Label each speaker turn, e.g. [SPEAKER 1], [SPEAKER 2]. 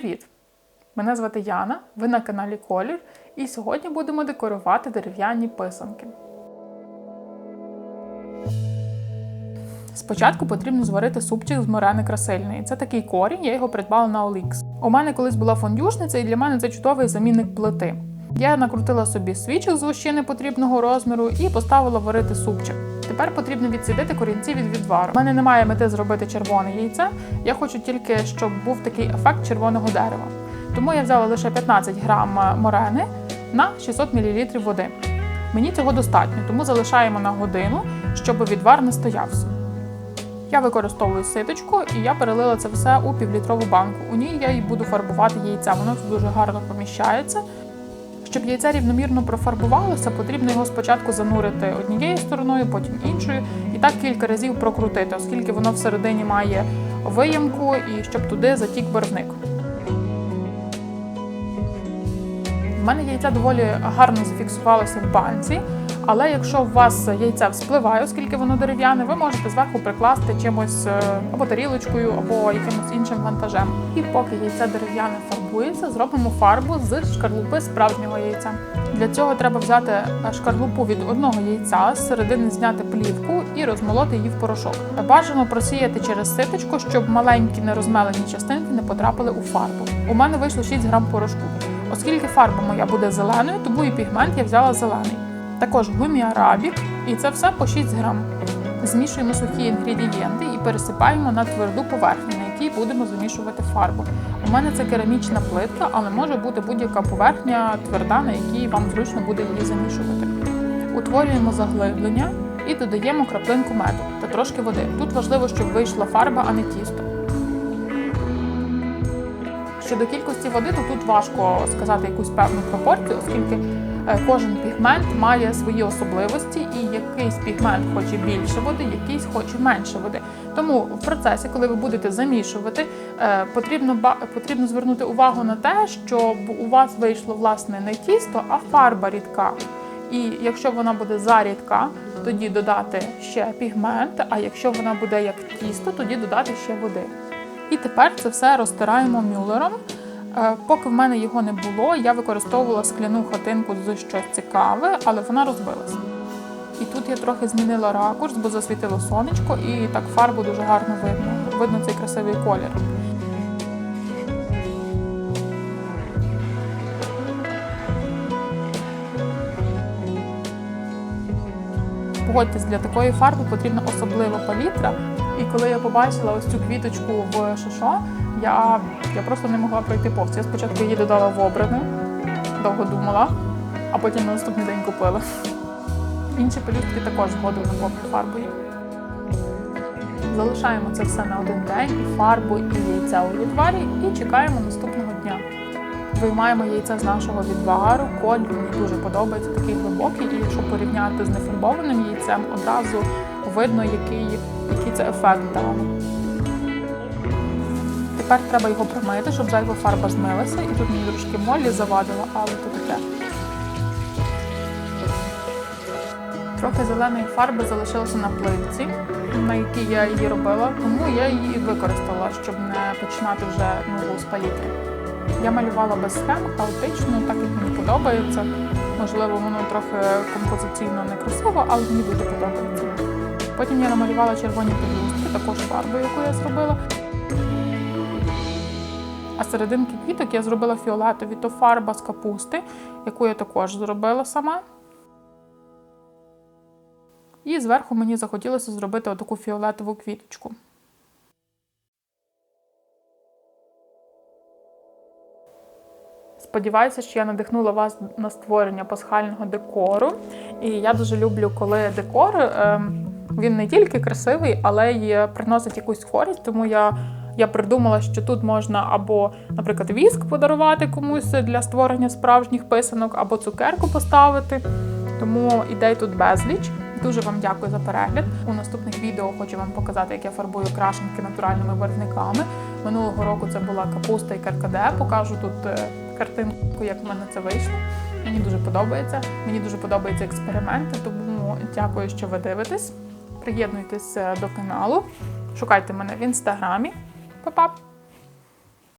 [SPEAKER 1] Привіт! Мене звати Яна, ви на каналі Колір, і сьогодні будемо декорувати дерев'яні писанки. Спочатку потрібно зварити супчик з морени красильної. Це такий корінь, я його придбала на OLX. У мене колись була фондюшниця, і для мене це чудовий замінник плити. Я накрутила собі свічок з лущини потрібного розміру і поставила варити супчик. Тепер потрібно відсідити корінці від відвару. У мене немає мети зробити червоне яйце. Я хочу тільки, щоб був такий ефект червоного дерева. Тому я взяла лише 15 грам морени на 600 мл води. Мені цього достатньо, тому залишаємо на годину, щоб відвар не стоявся. Я використовую ситочку і я перелила це все у півлітрову банку. У ній я і буду фарбувати яйця. Воно тут дуже гарно поміщається. Щоб яйце рівномірно профарбувалося, потрібно його спочатку занурити однією стороною, потім іншою, і так кілька разів прокрутити, оскільки воно всередині має виямку і щоб туди затік барвник. В мене яйця доволі гарно зафіксувалося в банці, але якщо у вас яйце вспливає, оскільки воно дерев'яне, ви можете зверху прикласти чимось е, або тарілочкою, або якимось іншим вантажем. І поки яйце дерев'яне фарбується, зробимо фарбу з шкарлупи справжнього яйця. Для цього треба взяти шкарлупу від одного яйця, з середини зняти плівку і розмолоти її в порошок. Бажано просіяти через ситочку, щоб маленькі нерозмелені частинки не потрапили у фарбу. У мене вийшло 6 грам порошку. Оскільки фарба моя буде зеленою, тому і пігмент я взяла зелений. Також гумі арабік, і це все по 6 грам. Змішуємо сухі інгредієнти і пересипаємо на тверду поверхню, якій будемо замішувати фарбу. У мене це керамічна плитка, але може бути будь-яка поверхня тверда, на якій вам зручно буде її замішувати. Утворюємо заглиблення і додаємо краплинку меду та трошки води. Тут важливо, щоб вийшла фарба, а не тісто. Щодо кількості води, то тут важко сказати якусь певну пропорцію, оскільки е, кожен пігмент має свої особливості, і якийсь пігмент хоче більше води, якийсь хоче менше води. Тому в процесі, коли ви будете замішувати, е, потрібно потрібно звернути увагу на те, щоб у вас вийшло власне не тісто, а фарба рідка. І якщо вона буде зарідка, тоді додати ще пігмент. А якщо вона буде як тісто, тоді додати ще води. І тепер це все розтираємо мюлером. Е, поки в мене його не було, я використовувала скляну хатинку з щось цікаве, але вона розбилася. І тут я трохи змінила ракурс, бо засвітило сонечко, і так фарбу дуже гарно видно. Видно цей красивий колір. Погодьтесь, для такої фарби потрібна особлива палітра. І коли я побачила ось цю квіточку в шишо, я я просто не могла пройти повз. Я спочатку її додала в обрани, довго думала, а потім на наступний день купила. Інші пелюстки також згодом наповню фарбою. Залишаємо це все на один день, фарбу, і яйця у відварі, і чекаємо наступного дня. Виймаємо яйця з нашого відвару, колір мені дуже подобається, такий глибокий, і якщо порівняти з нефарбованим яйцем, одразу видно, який, який це ефект дав. Тепер треба його промити, щоб зайва фарба змилася. І тут мені трошки молі завадила, але то таке. Трохи зеленої фарби залишилося на пливці, на якій я її робила, тому я її використала, щоб не починати вже нову з палітри. Я малювала без схем, хаотично, так як мені подобається. Можливо, воно трохи композиційно некрасиво, але мені дуже подобається. Потім я намалювала червоні пелюстки, також фарбою, яку я зробила. А серединки квіток я зробила фіолетові, то фарба з капусти, яку я також зробила сама. І зверху мені захотілося зробити отаку фіолетову квіточку. Сподіваюся, що я надихнула вас на створення пасхального декору. І я дуже люблю, коли декор ем, він не тільки красивий, але й приносить якусь користь. Тому я я придумала, що тут можна або, наприклад, віск подарувати комусь для створення справжніх писанок, або цукерку поставити. Тому ідей тут безліч. Дуже вам дякую за перегляд. У наступних відео хочу вам показати, як я фарбую крашенки натуральними барвниками. Минулого року це була капуста і каркаде. Покажу тут е, картинку, як в мене це вийшло. Мені дуже подобається. Мені дуже подобаються експерименти, тому дякую, що ви дивитесь. Приєднуйтесь е, до каналу, шукайте мене в інстаграмі. Па-па!